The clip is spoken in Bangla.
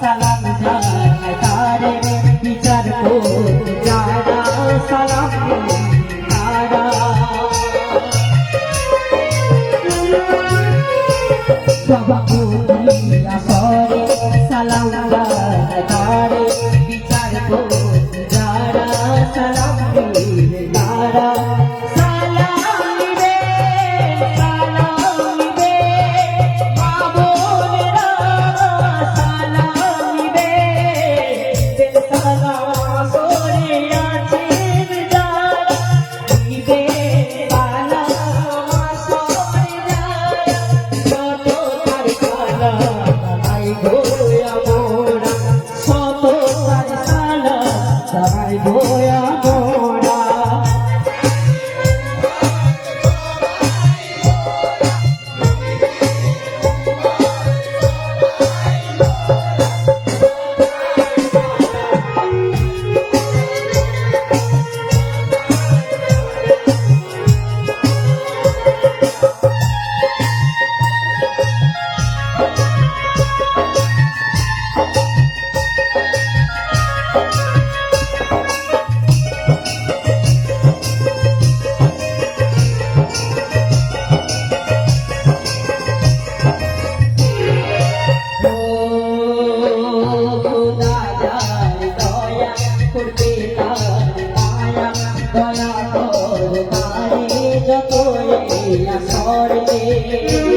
সালাম জানাই তারে বিচার করতে যারা সালাম তারা করতে যারা সালাম তারা করবে তার দয়া কর যত আসরে